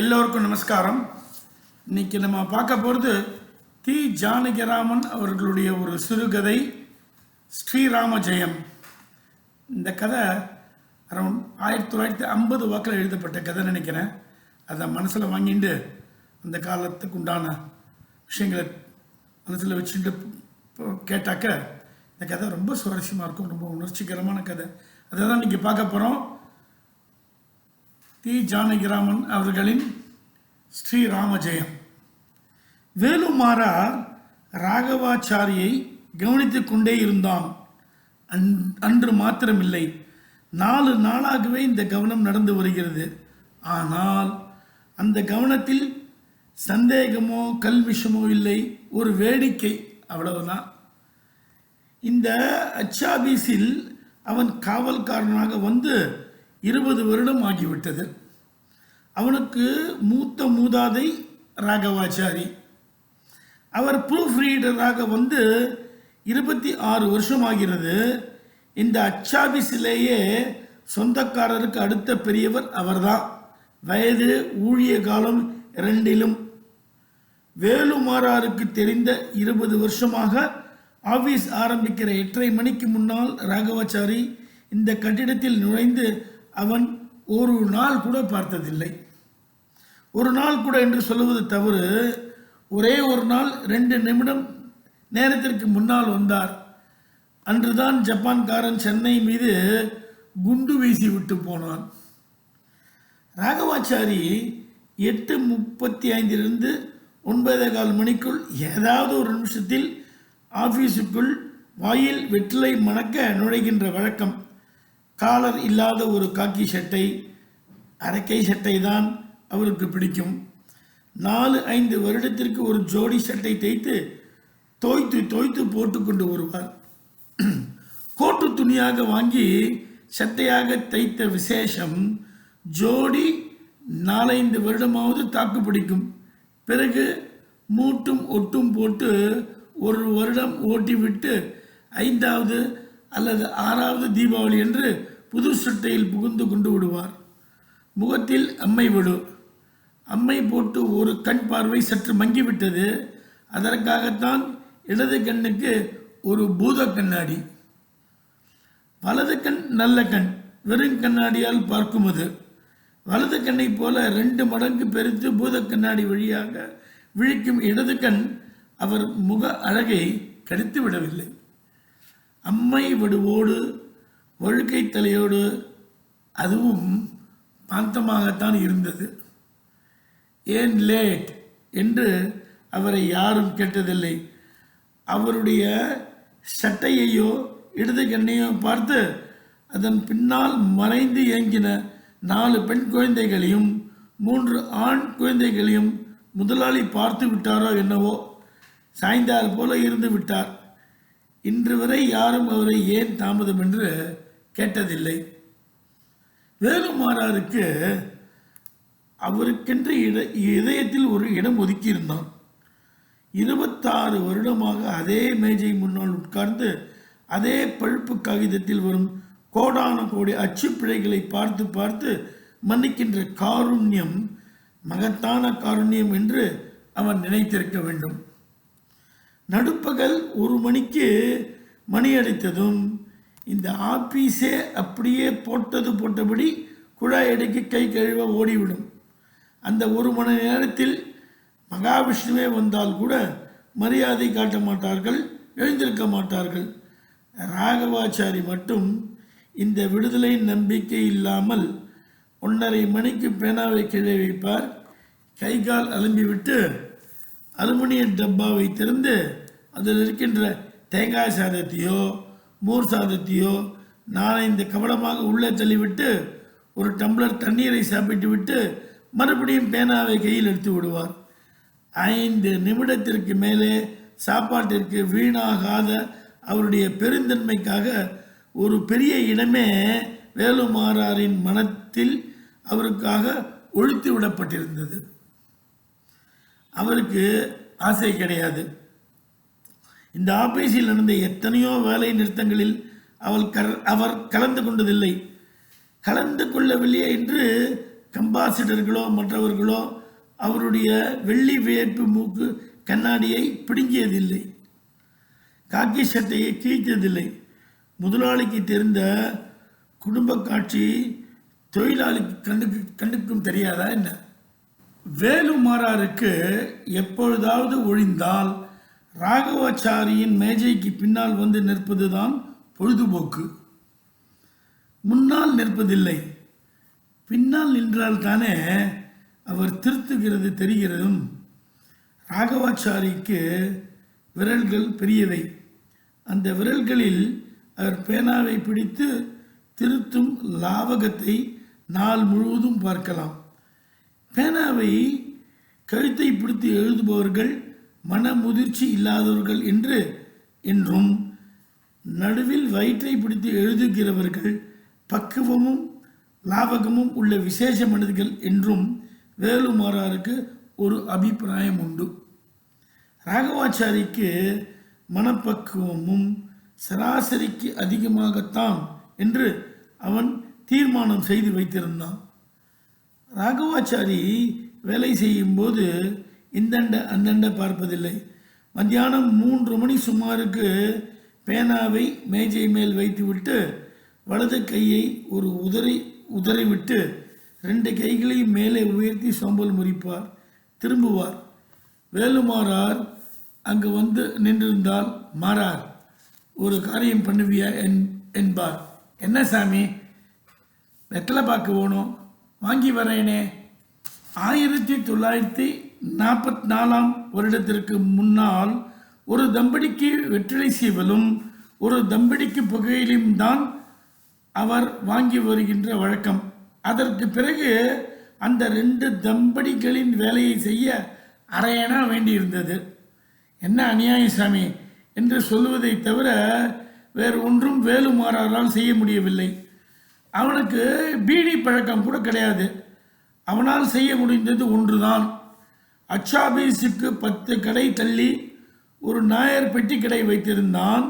எல்லோருக்கும் நமஸ்காரம். இன்னைக்கு நம்ம பார்க்க போகிறது தி ஜானகிராமன் அவர்களுடைய ஒரு சிறுகதை ஸ்ரீராம ஜெயம். இந்த கதை அரௌண்ட் ஆயிரத்தி தொள்ளாயிரத்தி ஐம்பது வாக்கில் எழுதப்பட்ட கதை நினைக்கிறேன். அதை மனசில் வாங்கிட்டு அந்த காலத்துக்கு உண்டான விஷயங்களை மனசில் வச்சுட்டு கேட்டாக்க இந்த கதை ரொம்ப சுவாரஸ்யமாக இருக்கும். ரொம்ப உணர்ச்சிகரமான கதை. அதை தான் இன்றைக்கி பார்க்க போகிறோம் தி ஜானகிராமன் அவர்களின் ஸ்ரீராமஜெயம். வேலுமாறா ராகவாச்சாரியை கவனித்து கொண்டே இருந்தான். அன்- அன்று மாத்திரமில்லை. நாலு நாளாகவே இந்த கவனம் நடந்து வருகிறது. ஆனால் அந்த கவனத்தில் சந்தேகமோ கல்விஷமோ இல்லை. ஒரு வேடிக்கை அவ்வளவுதான். இந்த அச்சாபீஸில் அவன் காவல்காரனாக வந்து இருபது வருடம் ஆகிவிட்டது. அவனுக்கு மூத்த மூதாதை ராகவாச்சாரி. அவர் ப்ரூஃப் ரீடராக வந்து இருபத்தி ஆறு வருஷம் ஆகிறது இந்த அச்சாபீஸிலேயே சொந்தக்காரருக்கு அடுத்த பெரியவர் அவர்தான். வயது ஊழிய காலம் இரண்டிலும். வேலுமாறாருக்கு தெரிந்த இருபது வருஷமாக ஆபீஸ் ஆரம்பிக்கிற எட்டரை மணிக்கு முன்னால் ராகவாச்சாரி இந்த கட்டிடத்தில் நுழைந்து அவன் ஒரு நாள் கூட பார்த்ததில்லை. ஒரு நாள் கூட என்று சொல்லுவது தவறு. ஒரே ஒரு நாள் ரெண்டு நிமிடம் நேரத்திற்கு முன்னால் வந்தார். அன்றுதான் ஜப்பான்காரன் சென்னை மீது குண்டு வீசி விட்டு போனான். ராகவாச்சாரி எட்டு முப்பத்தி ஐந்திலிருந்து ஒன்பதே கால் மணிக்குள் ஏதாவது ஒரு நிமிஷத்தில் ஆஃபீஸுக்குள் வாயில் வெற்றிலை மணக்க நுழைகின்ற வழக்கம். காலர் இல்லாத ஒரு காக்கி சட்டை அரைக்கை சட்டை தான் அவருக்கு பிடிக்கும். நாலு ஐந்து வருடத்திற்கு ஒரு ஜோடி சட்டை தைத்து தோய்த்து தோய்த்து போட்டுக்கொண்டு வருவார். கோட்டு துணியாக வாங்கி சட்டையாக தைத்த விசேஷம் ஜோடி நாலைந்து வருடமாவது தாக்கு பிடிக்கும். பிறகு மூட்டும் ஒட்டும் போட்டு ஒரு வருடம் ஓட்டிவிட்டு ஐந்தாவது அல்லது ஆறாவது தீபாவளி என்று புது சட்டையில் புகுந்து கொண்டு விடுவார். முகத்தில் அம்மை விடு. அம்மை போட்டு ஒரு கண் பார்வை சற்று மங்கிவிட்டது. அதற்காகத்தான் இடது கண்ணுக்கு ஒரு பூத கண்ணாடி. வலது கண் நல்ல கண் வெறும் கண்ணாடியால் பார்க்கும் அது. வலது கண்ணை போல ரெண்டு மடங்கு பெருத்து பூத கண்ணாடி வழியாக விழிக்கும் இடது கண் அவர் முக அழகை கடித்து விடவில்லை அம்மை விடுவோடு ஒழுக்கை தலையோடு அதுவும் பாந்தமாகத்தான் இருந்தது. ஏன் லேட்? என்று அவரை யாரும் கேட்டதில்லை. அவருடைய சட்டையையோ இடது கண்ணையோ பார்த்து அதன் பின்னால் மறைந்து இயங்கின நாலு பெண் குழந்தைகளையும் மூன்று ஆண் குழந்தைகளையும் முதலாளி பார்த்து விட்டாரோ என்னவோ சாய்ந்தார் போல இருந்து விட்டார். இன்று வரை யாரும் அவரை ஏன் தாமதம் என்று கேட்டதில்லை. வேலுமாறாருக்கு அவருக்கென்று இட இதயத்தில் ஒரு இடம் ஒதுக்கியிருந்தான். இருபத்தாறு வருடமாக அதே மேஜை முன்னால் உட்கார்ந்து அதே பழுப்பு காகிதத்தில் வரும் கோடான கோடி அச்சுப்பிழைகளை பார்த்து பார்த்து மன்னிக்கின்ற காருண்யம் மகத்தான காருண்யம் என்று அவன் நினைத்திருக்க வேண்டும். நடுப்பகல் ஒரு மணிக்கு மணி அடித்ததும் இந்த ஆபீஸே அப்படியே போட்டது போட்டபடி குழாய் எடுக்க கை கழுவ ஓடிவிடும். அந்த ஒரு மணி நேரத்தில் மகாவிஷ்ணுவே வந்தால் கூட மரியாதை காட்ட மாட்டார்கள் எழுந்திருக்க மாட்டார்கள். ராகவாச்சாரி மட்டும் இந்த விடுதலை நம்பிக்கை இல்லாமல் ஒன்றரை மணிக்கு பேனாவை கீழே வைப்பார். கை கால் அலம்பிவிட்டு அலுமினிய டப்பாவை திறந்து அதில் இருக்கின்ற தேங்காய் சாதத்தையோ மோர் சாதத்தையோ நாலைந்து கவனமாக உள்ளே தள்ளிவிட்டு ஒரு டம்ளர் தண்ணீரை சாப்பிட்டு விட்டு மறுபடியும் பேனாவை கையில் எடுத்து விடுவார். ஐந்து நிமிடத்திற்கு மேலே சாப்பாட்டிற்கு வீணாகாத அவருடைய பெருந்தன்மைக்காக ஒரு பெரிய இடமே வேலுமாறாரின் மனத்தில் அவருக்காக ஒழித்து விடப்பட்டிருந்தது. அவருக்கு ஆசை கிடையாது. இந்த ஆபீஸில் நடந்த எத்தனையோ வேலை நிறுத்தங்களில் அவள் கர் அவர் கலந்து கொண்டதில்லை. கலந்து கொள்ளவில்லை என்று கம்பாசிடர்களோ மற்றவர்களோ அவருடைய வெள்ளி வியப்பு மூக்கு கண்ணாடியை பிடுங்கியதில்லை. காக்கி சட்டையை கிழித்ததில்லை. முதலாளிக்கு தெரிந்த குடும்ப காட்சி தொழிலாளிக்கு கண்டுக்கு கண்டுக்கும் தெரியாதா என்ன? வேலுமாறாருக்கு எப்பொழுதாவது ஒழிந்தால் ராகவாச்சாரியின் மேஜைக்கு பின்னால் வந்து நிற்பதுதான் பொழுதுபோக்கு. முன்னால் நிற்பதில்லை. பின்னால் நின்றால் தானே அவர் திருத்துகிறது தெரிகிறதும். ராகவாச்சாரிக்கு விரல்கள் பெரியவை. அந்த விரல்களில் அவர் பேனாவை பிடித்து திருத்தும் லாவகத்தை நாள் முழுவதும் பார்க்கலாம். பேனாவை கழுத்தை பிடித்து எழுதுபவர்கள் மன முதிர்ச்சி இல்லாதவர்கள் என்று என்றும் நடுவில் வயிற்றை பிடித்து எழுதுகிறவர்கள் பக்குவமும் லாபகமும் உள்ள விசேஷ மனிதர்கள் என்றும் வேலுமாறாருக்கு ஒரு அபிப்பிராயம் உண்டு. ராகவாச்சாரிக்கு மனப்பக்குவமும் சராசரிக்கு அதிகமாகத்தான் என்று அவன் தீர்மானம் செய்து வைத்திருந்தான். ராகவாச்சாரி வேலை செய்யும்போது இந்தண்ட அந்தண்ட பார்ப்பதில்லை. மத்தியானம் மூன்று மணி சுமாருக்கு பேனாவை மேஜை மேல் வைத்துவிட்டு வலது கையை ஒரு உதறி உதறிவிட்டு ரெண்டு கைகளையும் மேலே உயர்த்தி சோம்பல் முறிப்பார். திரும்புவார். வேலுமாறார் அங்கு வந்து நின்றிருந்தால் மாறார். ஒரு காரியம் பண்ணுவியா என் என்பார். என்ன சாமி? வெத்தலை பார்க்க வேணும். வாங்கி வரேனே. ஆயிரத்தி தொள்ளாயிரத்தி நாற்பத்தி நாலாம் வருடத்திற்கு முன்னால் ஒரு தம்படிக்கு வெற்றிலை சீவலும் ஒரு தம்படிக்கு புகையிலும் தான் அவர் வாங்கி வருகின்ற வழக்கம். அதற்கு பிறகு அந்த ரெண்டு தம்படிகளின் வேலையை செய்ய அரையணா வேண்டியிருந்தது. என்ன அநியாய சாமி? என்று சொல்லுவதை தவிர வேறு ஒன்றும் வேலுமாறாரால் செய்ய முடியவில்லை. அவனுக்கு பீடி பழக்கம் கூட கிடையாது. அவனால் செய்ய முடிந்தது ஒன்றுதான். அச்சாபீஸுக்கு பத்து கடை தள்ளி ஒரு நாயர் பெட்டி கடை வைத்திருந்தான்.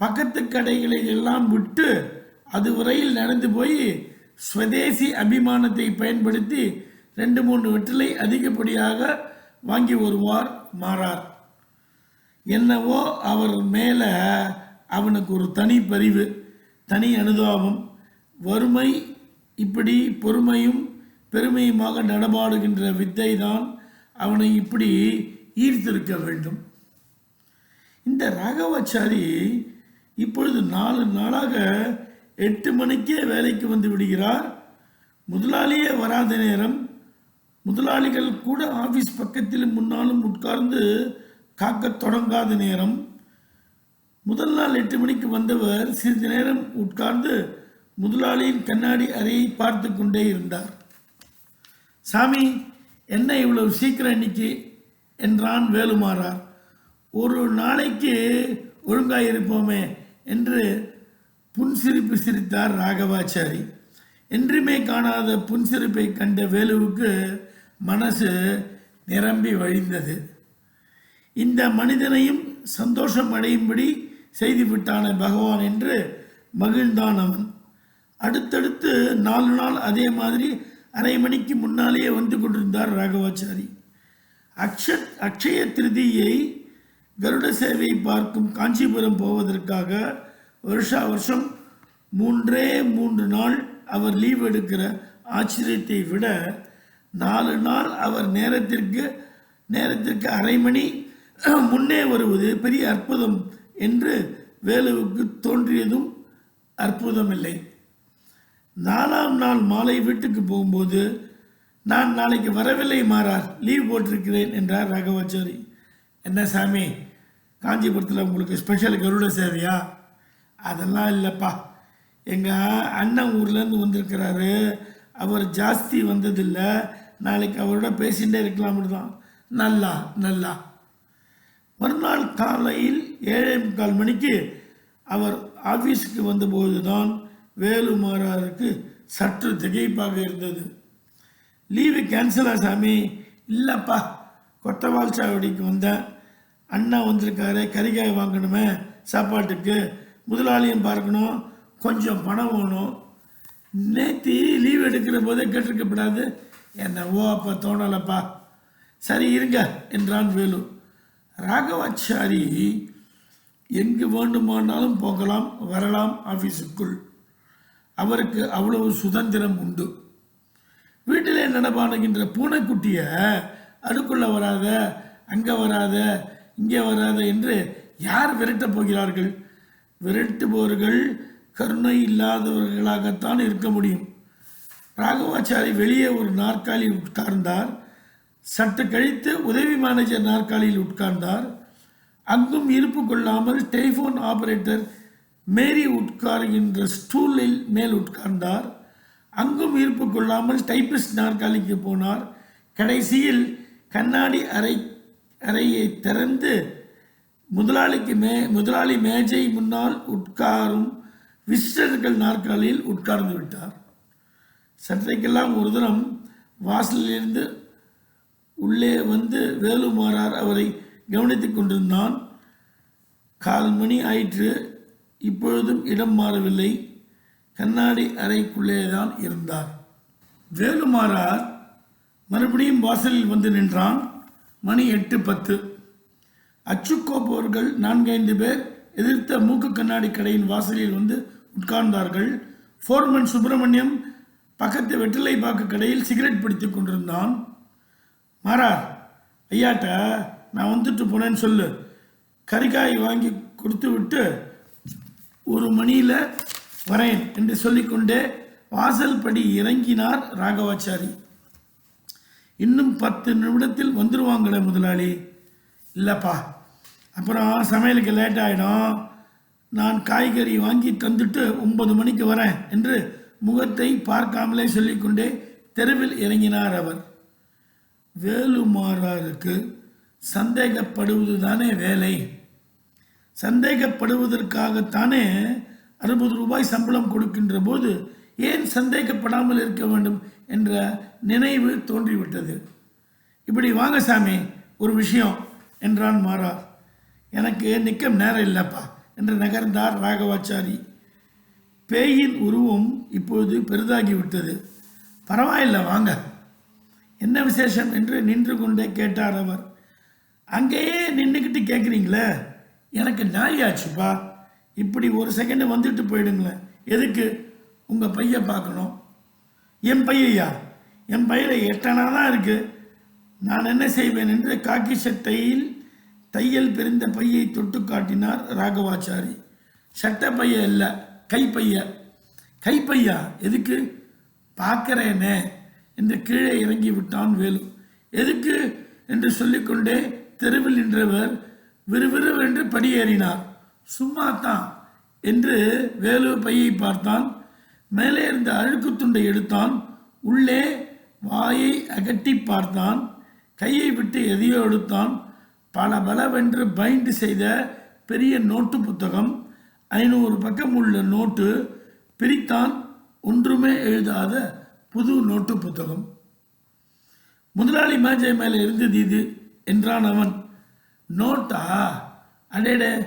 பக்கத்து கடைகளை எல்லாம் விட்டு அதுவரையில் நடந்து போய் ஸ்வதேசி அபிமானத்தை பயன்படுத்தி ரெண்டு மூணு வெற்றிலை அதிகப்படியாக வாங்கி வருவார் மாறார். என்னவோ அவர் மேலே அவனுக்கு ஒரு தனி பரிவு தனி அனுதாபம் வறுமை இப்படி பொறுமையும் பெருமையுமாக நடமாடுகின்ற வித்தை தான் அவனை இப்படி ஈர்த்திருக்க வேண்டும். இந்த ராகவாச்சாரி இப்பொழுது நாலு நாளாக எட்டு மணிக்கே வேலைக்கு வந்து விடுகிறார். முதலாளியே வராத நேரம் முதலாளிகள் கூட ஆஃபீஸ் பக்கத்தில் முன்னாலும் உட்கார்ந்து காக்கத் தொடங்காத நேரம். முதல் நாள் எட்டு மணிக்கு வந்தவர் சிறிது நேரம் உட்கார்ந்து முதலாளியின் கண்ணாடி அறையை பார்த்து கொண்டே இருந்தார். சாமி என்ன இவ்வளவு சீக்கிரம் இன்னைக்கு? என்றான் வேலுமாறார் ஒரு நாளைக்கு ஒழுங்காக இருப்போமே என்று புன்சிரிப்பு சிரித்தார் ராகவாச்சாரி. என்றுமே காணாத புன்சிரிப்பை கண்ட வேலுவுக்கு மனசு நிரம்பி வழிந்தது. இந்த மனிதனையும் சந்தோஷம் அடையும்படி செய்துவிட்டான பகவான் என்று மகிழ்ந்தான் அவன். அடுத்தடுத்து நாலு நாள் அதே மாதிரி அரை மணிக்கு முன்னாலேயே வந்து கொண்டிருந்தார் ராகவாச்சாரி. அக்ஷ அக்ஷய திருதியை கருட சேவை பார்க்கும் காஞ்சிபுரம் போவதற்காக வருஷா வருஷம் மூன்றே மூன்று நாள் அவர் லீவ் எடுக்கிற ஆச்சரியத்தை விட நாலு நாள் அவர் நேரத்திற்கு நேரத்திற்கு அரை மணி முன்னே வருவது பெரிய அற்புதம் என்று வேலுவுக்கு தோன்றியதும் அற்புதமில்லை. நாலாம் நாள் மாலை வீட்டுக்கு போகும்போது நான் நாளைக்கு வரவில்லை மாறார் லீவ் போட்டிருக்கிறேன் என்றார் ராகவாச்சாரி. என்ன சாமி காஞ்சிபுரத்தில் உங்களுக்கு ஸ்பெஷல் கருட சேவையா? அதெல்லாம் இல்லைப்பா. எங்கள் அண்ணன் ஊர்லேருந்து வந்திருக்கிறாரு. அவர் ஜாஸ்தி வந்ததில்லை. நாளைக்கு அவரோட பேசிகிட்டே இருக்கலாம்னு தான் நல்லா நல்லா. மறுநாள் காலையில் ஏழே முக்கால் மணிக்கு அவர் ஆஃபீஸுக்கு வந்தபோது தான் வேலுமாறாருக்கு சற்று திகைப்பாக இருந்தது. லீவு கேன்சலா சாமி? இல்லைப்பா. கொத்தவால் சாவடிக்கு வந்தேன் அண்ணா வந்திருக்காரு. கறிக்காய் வாங்கணுமே சாப்பாட்டுக்கு. முதலாளியும் பார்க்கணும். கொஞ்சம் பணம் வேணும். நேத்தி லீவ் எடுக்கிற போதே கேட்டிருக்கப்படாது. என்னவோ அப்போ தோணலப்பா. சரி இருங்க என்றான் வேலு. ராகவாச்சாரி எங்கு வேண்டுமானாலும் போகலாம் வரலாம் ஆஃபீஸுக்குள் அவருக்கு அவ்வளவு சுதந்திரம் உண்டு. வீட்டிலே நடமாடுகின்ற பூனைக்குட்டியை அதுக்குள்ள வராத அங்கே வராத இங்கே வராத என்று யார் விரட்டப் போகிறார்கள்? விரட்டுபவர்கள் கருணை இல்லாதவர்களாகத்தான் இருக்க முடியும். ராகவாச்சாரி வெளியே ஒரு நாற்காலியில் உட்கார்ந்தார். சற்று கழித்து உதவி மேனேஜர் நாற்காலியில் உட்கார்ந்தார். அங்கும் இருப்பு கொள்ளாமல் டெலிஃபோன் ஆபரேட்டர் மேரி உட்காருகின்ற ஸ்டூலில் மேல் உட்கார்ந்தார். அங்கும் இருப்பு கொள்ளாமல் டைப்பிஸ்ட் நாற்காலிக்கு போனார். கடைசியில் கண்ணாடி அறை அறையை திறந்து முதலாளிக்கு மே முதலாளி மேஜை முன்னால் உட்காரும் விசிட்டர்கள் நாற்காலியில் உட்கார்ந்து விட்டார். சற்றைக்கெல்லாம் ஒரு தினம் வாசலிலிருந்து உள்ளே வந்து வேலுமாறார் அவரை கவனித்துக் கொண்டிருந்தான். கால் மணி ஆயிற்று. இப்பொழுதும் இடம் மாறவில்லை. கண்ணாடி அறைக்குள்ளே தான் இருந்தார். வேலுமாறார் மறுபடியும் வாசலில் வந்து நின்றான். மணி எட்டு பத்து. அச்சுக்கோப்பவர்கள் நான்கைந்து பேர் எதிர்த்த மூக்கு கண்ணாடி கடையின் வாசலில் வந்து உட்கார்ந்தார்கள். ஃபோர்மன் சுப்பிரமணியம் பக்கத்து வெற்றிலை பாக்கு கடையில் சிகரெட் பிடித்துக் கொண்டிருந்தான். மாறார் ஐயாட்ட நான் வந்துட்டு போனேன்னு சொல்லு. கறிக்காய் வாங்கி கொடுத்து விட்டு ஒரு மணியில் வரேன் என்று சொல்லிக்கொண்டே வாசல் படி இறங்கினார் ராகவாச்சாரி. இன்னும் பத்து நிமிடத்தில் வந்துடுவாங்களே முதலாளி. இல்லைப்பா அப்புறம் சமையலுக்கு லேட் ஆகிடும் நான் காய்கறி வாங்கி தந்துட்டு ஒன்பது மணிக்கு வரேன் என்று முகத்தை பார்க்காமலே சொல்லிக்கொண்டே தெருவில் இறங்கினார் அவர். வேலுமாறாருக்கு சந்தேகப்படுவது தானே வேலை. சந்தேகப்படுவதற்காகத்தானே அறுபது ரூபாய் சம்பளம் கொடுக்கின்ற போது ஏன் சந்தேகப்படாமல் இருக்க வேண்டும் என்ற நினைவு தோன்றிவிட்டது. இப்படி வாங்க சாமி ஒரு விஷயம் என்றான் மாறா. எனக்கு நிற்க நேரம் இல்லைப்பா என்று நகர்ந்தார் ராகவாச்சாரி. பேயின் உருவம் இப்பொழுது பெரிதாகிவிட்டது. பரவாயில்ல வாங்க. என்ன விசேஷம் என்று நின்று கொண்டே கேட்டார் அவர். அங்கேயே நின்றுக்கிட்டு கேட்குறீங்களே? எனக்கு நாயாச்சுப்பா. இப்படி ஒரு செகண்டு வந்துட்டு போயிடுங்களேன். எதுக்கு? உங்கள் பைய பார்க்கணும். என் பையா என் பையில எட்டனா தான் இருக்குது நான் என்ன செய்வேன் என்று காக்கி சட்டையில் தையல் பிரிந்த பையை தொட்டு காட்டினார் ராகவாச்சாரி. சட்டை பைய இல்லை கைப்பைய. கைப்பையா? எதுக்கு? பார்க்குறேனே என்று கீழே இறங்கி விட்டான் வேலு. எதுக்கு? என்று சொல்லிக்கொண்டே தெருவில் நின்றவர் விறுவிறுவென்று படியேறினார். சும்மா தான் என்று வேலு பையை பார்த்தான். மேலே இருந்த அழுக்கு துண்டை எடுத்தான். உள்ளே வாயை அகட்டி பார்த்தான். கையை விட்டு எதையோ எடுத்தான். பல பலவென்று பைண்ட் செய்த பெரிய நோட்டு புத்தகம். ஐநூறு பக்கம் உள்ள நோட்டு பிரித்தான். ஒன்றுமே எழுதாத புது நோட்டு புத்தகம். முதலாளி மேஜை மேலே இருந்தது இது என்றான் அவன். நோட்டா? அடேடே.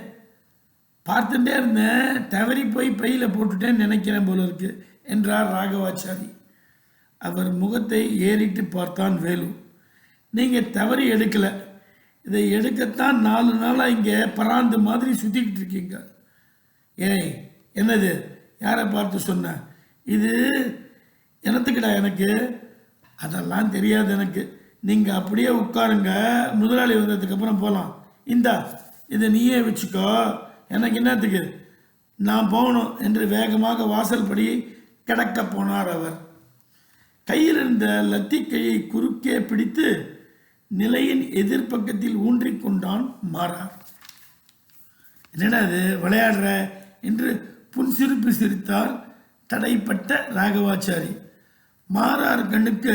பார்த்துட்டே இருந்தேன். தவறி போய் பையில் போட்டுட்டேன்னு நினைக்கிறேன் போல இருக்கு என்றார் ராகவாச்சாரி. அவர் முகத்தை ஏறிட்டு பார்த்தான் வேலு. நீங்கள் தவறி எடுக்கலை. இதை எடுக்கத்தான் நாலு நாளாக இங்கே பராந்து மாதிரி சுற்றிக்கிட்டு இருக்கீங்க. ஏய் என்னது? யாரை பார்த்து சொன்ன? இது என்னத்துக்குடா எனக்கு? அதெல்லாம் தெரியாது எனக்கு. நீங்கள் அப்படியே உட்காருங்க. முதலாளி வந்ததுக்கப்புறம் போகலாம் இந்தா இதை நீயே வச்சுக்கோ. எனக்கு என்னத்துக்கு? நான் போகணும் என்று வேகமாக வாசல் படி கிடக்க போனார் அவர். கையில் இருந்த லத்திக்கையை குறுக்கே பிடித்து நிலையின் எதிர்ப்பக்கத்தில் ஊன்றிக் கொண்டான் மாறார். என்னடா விளையாடுற? என்று புன்சிரிப்பு சிரித்தார் தடைப்பட்ட ராகவாச்சாரி. மாறார் கண்ணுக்கு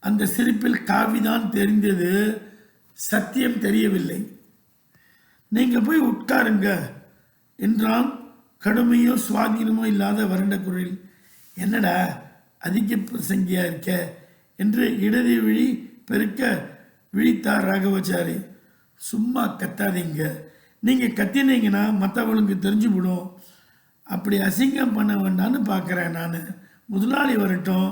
அந்த சிரிப்பில் காவிதான் தெரிந்தது. சத்தியம் தெரியவில்லை. நீங்கள் போய் உட்காருங்க என்றான் கடுமையோ சுவாதீனமோ இல்லாத வறண்ட குரலில். என்னடா அதிக பிரசங்கியா இருக்க என்று இடது விழி பெருக்க விழித்தார் ராகவாச்சாரி. சும்மா கத்தாதீங்க. நீங்கள் கத்தினீங்கன்னா மற்றவங்களுக்கு தெரிஞ்சுவிடும் அப்படி அசிங்கம் பண்ண வேண்டான்னு பார்க்குறேன் நான். முதலாளி வரட்டும்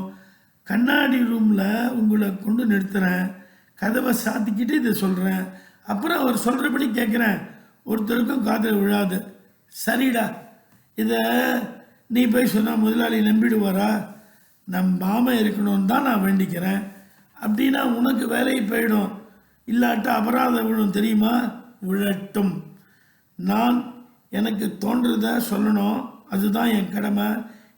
கண்ணாடி ரூமில் உங்களை கொண்டு நிறுத்துகிறேன் கதவை சாத்திக்கிட்டு இதை சொல்கிறேன் அப்புறம் அவர் சொல்கிறபடி கேட்குறேன் ஒருத்தருக்கும் காதில் விழாது. சரிடா. இதை நீ போய் சொன்னால் முதலாளி நம்பிடுவாரா? நம்பாம இருக்கணும்னு தான் நான் வேண்டிக்கிறேன். அப்படின்னா உனக்கு வேலை போயிடும். இல்லாட்டா அபராதம் விழும் தெரியுமா? விழட்டும். நான் எனக்கு தோன்றதை சொல்லணும். அதுதான் என் கடமை.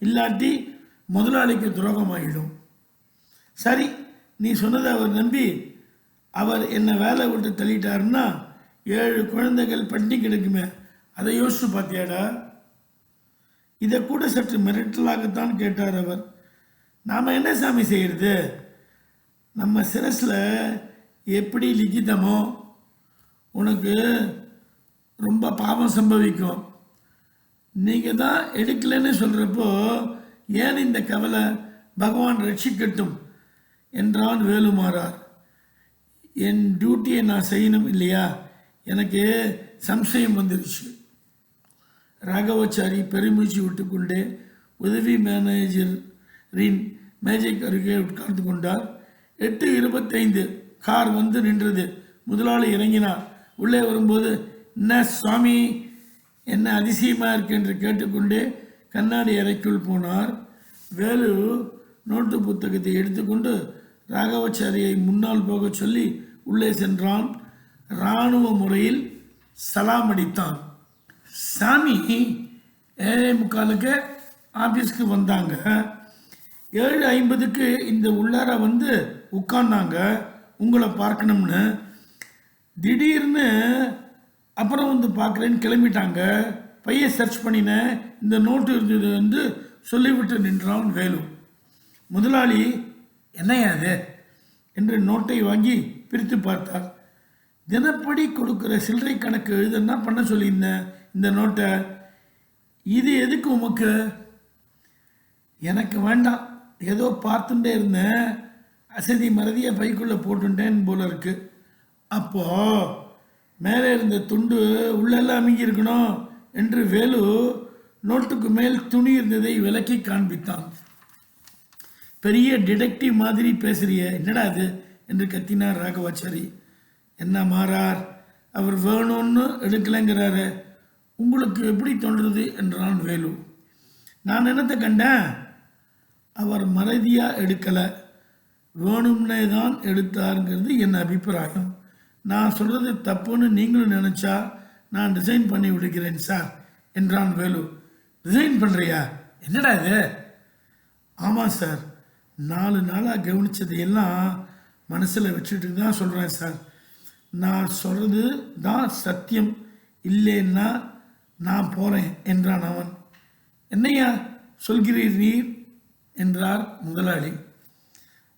இல்லாட்டி முதலாளிக்கு துரோகமாகிடும் சரி நீ சொன்னதை அவர் நம்பி அவர் என்னை வேலை விட்டு தள்ளிட்டாருன்னா ஏழு குழந்தைகள் பண்ணி கிடக்குமே அதை யோசிச்சு பார்த்தியாடா? இதை கூட சற்று மிரட்டலாகத்தான் கேட்டார் அவர். நாம் என்ன சாமி செய்கிறது நம்ம சிரஸில் எப்படி லிகிதமோ உனக்கு ரொம்ப பாவம் சம்பவிக்கும். நீங்கள் தான் எடுக்கலைன்னு சொல்கிறப்போ ஏன் இந்த கவலை பகவான் ரட்சிக்கட்டும்? என்றான் வேலுமாறார். என் டியூட்டியை நான் செய்யணும் இல்லையா? எனக்கு சம்சயம் வந்துருச்சு. ராகவாச்சாரி பெருமூச்சு விட்டுக்கொண்டே உதவி மேனேஜரின் மேஜைக்கு அருகே உட்கார்ந்து கொண்டார். எட்டு இருபத்தைந்து கார் வந்து நின்றது. முதலாளி இறங்கினார். உள்ளே வரும்போது என்ன சுவாமி என்ன அதிசயமாக இருக்கு? என்று கேட்டுக்கொண்டே கண்ணாடி அறைக்குள் போனார். வேலு நோட்டு புத்தகத்தை எடுத்துக்கொண்டு ராகவாச்சாரியை முன்னால் போகச் சொல்லி உள்ளே சென்றான். இராணுவ முறையில் சலாம் அடித்தான். சாமி ஏழை முக்காலுக்கு ஆஃபீஸ்க்கு வந்தாங்க. ஏழு ஐம்பதுக்கு இந்த உள்ளார வந்து உட்கார்ந்தாங்க. உங்களை பார்க்கணும்னு. திடீர்னு அப்புறம் வந்து பார்க்குறேன்னு கிளம்பிட்டாங்க. பையை சர்ச் பண்ணினேன் இந்த நோட்டு இருந்தது வந்து சொல்லிவிட்டு நின்றான் வேலு. முதலாளி என்னையா அது? என்று நோட்டை வாங்கி பிரித்து பார்த்தார். தினப்படி கொடுக்குற சில்லறை கணக்கு எழுதுன்னா பண்ண சொல்லியிருந்தேன் இந்த நோட்டை? இது எதுக்கு உமக்கு? எனக்கு வேண்டாம். ஏதோ பார்த்துட்டே இருந்தேன். அசதி மறதியை பைக்குள்ளே போட்டுட்டேன் போல இருக்கு. அப்போ மேலே இருந்த துண்டு உள்ளெல்லாம் அமுங்கி இருக்கணும் என்று வேலு நோட்டுக்கு மேல் துணி இருந்ததை விலக்கி காண்பித்தான். பெரிய டிடெக்டிவ் மாதிரி பேசுறிய. என்னடா அது என்று கத்தினார் ராகவாச்சாரி. என்ன மாறார்? அவர் வேணும்னு எடுக்கலைங்கிறாரு. உங்களுக்கு எப்படி தோன்றுறது என்றான் வேலு. நான் என்னத்தை கண்டேன்? அவர் மறதியாக எடுக்கலை. வேணும்னே தான் எடுத்தாருங்கிறது என் அபிப்பிராயம். நான் சொல்கிறது தப்புன்னு நீங்களும் நினச்சா நான் டிசைன் பண்ணி விடுகிறேன் சார் என்றான் வேலு. டிசைன் பண்ணுறியா என்னடா இது? ஆமாம் சார் நாலு நாளாக கவனிச்சதையெல்லாம் மனசில் வச்சுட்டு தான் சொல்கிறேன் சார். நான் சொல்கிறது தான் சத்தியம். இல்லைன்னா நான் போகிறேன் என்றான் அவன். என்னையா சொல்கிறீர் நீர்? என்றார் முதலாளி.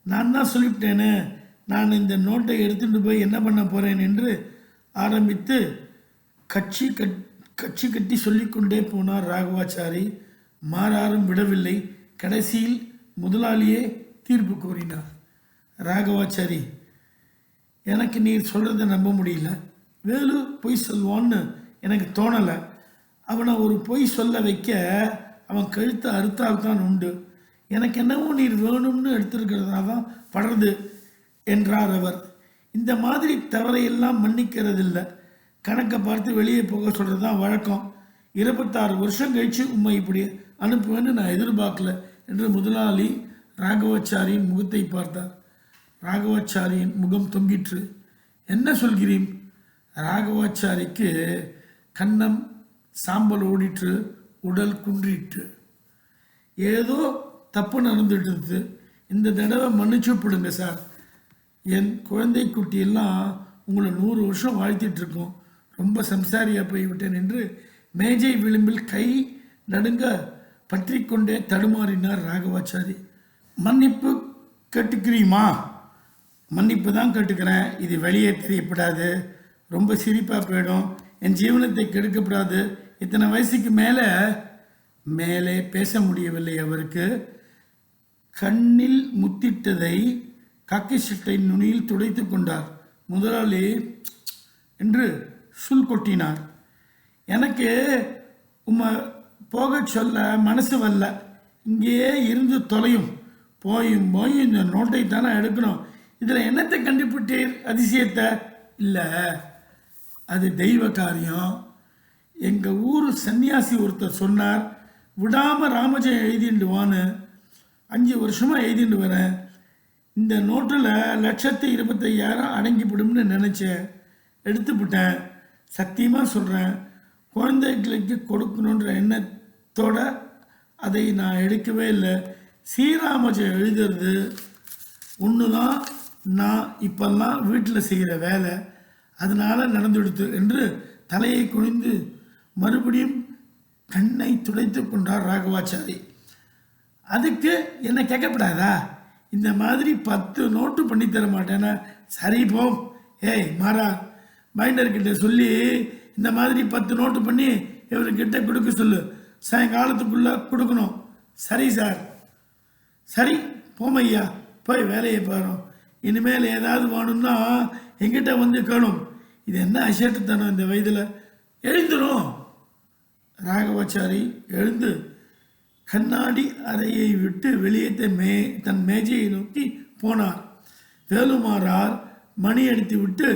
நான் தான் சொல்லிவிட்டேனே நான் இந்த நோட்டை எடுத்துகிட்டு போய் என்ன பண்ண போகிறேன் என்று ஆரம்பித்து கட்சி கட் கட்சி கட்டி சொல்லிக்கொண்டே போனார் ராகவாச்சாரி. மாறாரும் விடவில்லை. கடைசியில் முதலாளியே தீர்ப்பு கூறினார். ராகவாச்சாரி எனக்கு நீர் சொல்கிறத நம்ப முடியல. வேலு பொய் சொல்வான்னு எனக்கு தோணலை. அவனை ஒரு பொய் சொல்ல வைக்க அவன் கழுத்தை அறுத்தால்தான் உண்டு. எனக்கு என்னவோ நீர் வேணும்னு எடுத்திருக்கிறதா தான் படுறது என்றார் அவர். இந்த மாதிரி தவறையெல்லாம் மன்னிக்கிறதில்ல. கணக்கை பார்த்து வெளியே போக சொல்கிறது தான் வழக்கம். இருபத்தாறு வருஷம் கழித்து உண்மை இப்படி அனுப்புவேன்னு நான் எதிர்பார்க்கல. என்று முதலாளி ராகவாச்சாரியின் முகத்தை பார்த்தார். ராகவாச்சாரியின் முகம் தொங்கிற்று. என்ன சொல்கிறீன் ராகவாச்சாரிக்கு கன்னம் சாம்பல் ஓடிற்று உடல் குன்றிற்று. ஏதோ தப்பு நடந்துட்டு இந்த தடவை மன்னிச்சு விடுங்க சார். என் குழந்தை குட்டியெல்லாம் உங்களை நூறு வருஷம் வாழ்த்திட்டு இருக்கோம் ரொம்ப சம்சாரியாக போய்விட்டேன் என்று மேஜை விளிம்பில் கை நடுங்க பற்றிக்கொண்டே தடுமாறினார் ராகவாச்சாரி. மன்னிப்பு கேட்டுக்கிறீமா? மன்னிப்பு தான் கேட்டுக்கிறேன். இது வெளியே தெரியப்படாது. ரொம்ப சிரிப்பாக போயிடும். என் ஜீவனத்தை கெடுக்கப்படாது. இத்தனை வயசுக்கு மேலே மேலே பேச முடியவில்லை அவருக்கு. கண்ணில் முத்திட்டதை காக்கி சட்டை நுனியில் துடைத்து கொண்டார். முதலாளி என்று சுல் கொட்டினார். எனக்கு உம்மை போகச் சொல்ல மனசு வரல. இங்கேயே இருந்து தொலையும். போயும் போய் இந்த நோட்டை தானே எடுக்கணும். இதில் என்னத்தை கண்டுபிட்டீர்? அதிசயத்தை? இல்லை. அது தெய்வ காரியம். எங்கள் ஊர் சன்னியாசி ஒருத்தர் சொன்னார் விடாமல் ராமஜெயம் எழுதிண்டு வான்னு. அஞ்சு வருஷமாக எழுதிண்டு வரேன். இந்த நோட்டில் லட்சத்து இருபத்தையாயிரம் அடங்கிவிடும்னு நினச்சேன். எடுத்துவிட்டேன் சத்தியமாக சொல்கிறேன் குழந்தைகளுக்கு கொடுக்கணுன்ற தொட அதை நான் எடுக்கவே இல்லை. ஸ்ரீராமஜெயம் எழுதுறது ஒன்று தான் நான் இப்பெல்லாம் வீட்டில் செய்கிற வேலை. அதனால் நடந்துடுத்து என்று தலையை குனிந்து மறுபடியும் கண்ணை துடைத்து கொண்டார் ராகவாச்சாரி. அதுக்கு என்ன கேட்கப்படாதா? இந்த மாதிரி பத்து நோட்டு பண்ணி தர சரி போம். ஏய் மாறா. மைண்டர்கிட்ட சொல்லி இந்த மாதிரி பத்து நோட்டு பண்ணி இவர்கிட்ட கொடுக்க சொல்லு. சாயங்காலத்துக்குள்ளே கொடுக்கணும். சரி சார். சரி போமையா போய் வேலையை பாரோம் இனிமேல் ஏதாவது வேணும்னா எங்கிட்ட வந்து கேளும். இது என்ன அசேட்டுத்தனம் இந்த வயதில்? எழுந்துரும். ராகவாச்சாரி எழுந்து கண்ணாடி அறையை விட்டு வெளியே தன் மே தன் மேஜையை நோக்கி போனார். வேலுமாறார் மணி அடித்து விட்டு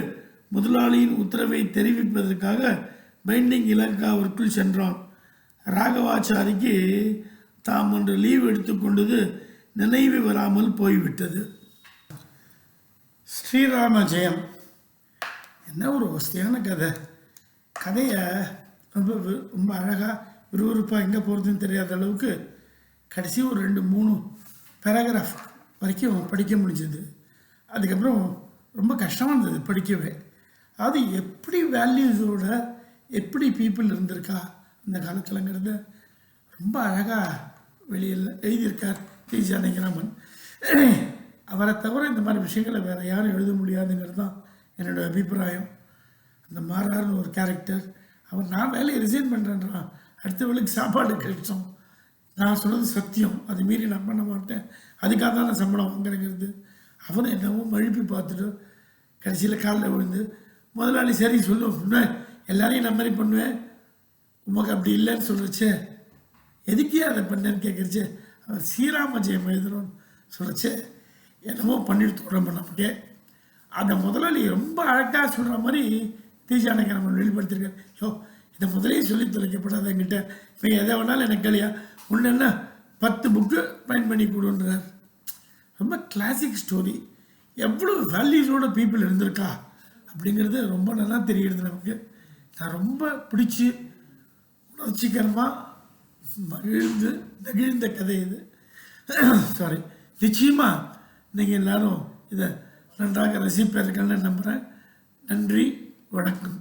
முதலாளியின் உத்தரவை தெரிவிப்பதற்காக பைண்டிங் இலங்காவிற்குள் சென்றான். ராகவாச்சாரிக்கு தாம் ஒன்று லீவ் எடுத்துக்கொண்டது நினைவு வராமல் போய்விட்டது. ஸ்ரீராம ஜெயம். என்ன ஒரு வசதியான கதை. கதையை ரொம்ப ரொம்ப அழகாக விறுவிறுப்பாக எங்கே போகிறதுன்னு தெரியாத அளவுக்கு கடைசி ஒரு ரெண்டு மூணு பேராகிராஃப் வரைக்கும் படிக்க முடிஞ்சது. அதுக்கப்புறம் ரொம்ப கஷ்டமாக இருந்தது படிக்கவே. அது எப்படி வேல்யூஸோட எப்படி பீப்புள் இருந்திருக்கா? இந்த காலத்துலங்கிறத ரொம்ப அழகாக வெளியில் எழுதியிருக்கார் டி ஜானகிராமன் அவரை தவிர இந்த மாதிரி விஷயங்களை வேறு யாரும் எழுத முடியாதுங்கிறது தான் என்னுடைய அபிப்பிராயம். அந்த மாறாருன்னு ஒரு கேரக்டர் அவர் நான் வேலையை ரிசைன் பண்ணுறேன்றான் அடுத்தவளுக்கு சாப்பாடு கழிச்சோம் நான் சொன்னது சத்தியம். அது மீறி நான் பண்ண மாட்டேன். அதுக்காக தான் நான் சம்பளம் வாங்குறேங்கிறது. அவனை என்னவோ மழுப்பி பார்த்துட்டு கடைசியில் காலில் விழுந்து முதலாளி சரி சொல்லு உன்னை எல்லாரையும் நான் மாதிரி பண்ணுவேன். உமக்கு அப்படி இல்லைன்னு சொல்லுச்சே எதுக்கே அதை பண்ணேன்னு கேட்குறச்சே அவர் ஸ்ரீராம ஜெயம் எழுதுறோன்னு சொல்லுச்சே என்னமோ பண்ணிட்டு உடம்பு நமக்கே அந்த முதலாளி ரொம்ப அழகாக சொல்கிற மாதிரி தீஜானகை நம்ம வெளிப்படுத்திருக்காரு. யோ இதை முதலே சொல்லி தொலைக்கப்படாத என்கிட்ட. இப்போ எதை வேணாலும் எனக்கு கழியா ஒன்று என்ன? பத்து புக்கு பயன் பண்ணி கொடுன்றார். ரொம்ப கிளாசிக் ஸ்டோரி எவ்வளோ வேல்யூஸோட பீப்புள் இருந்திருக்கா? அப்படிங்கிறது ரொம்ப நல்லா தெரியுது நமக்கு. நான் ரொம்ப பிடிச்சி உணர்ச்சிகரமாக மகிழ்ந்து நெகிழ்ந்த கதை இது. சாரி நிச்சயமாக நீங்கள் எல்லோரும் இதை நன்றாக ரசிப்பீர்கள்னு நம்புகிறேன் நன்றி வணக்கம்.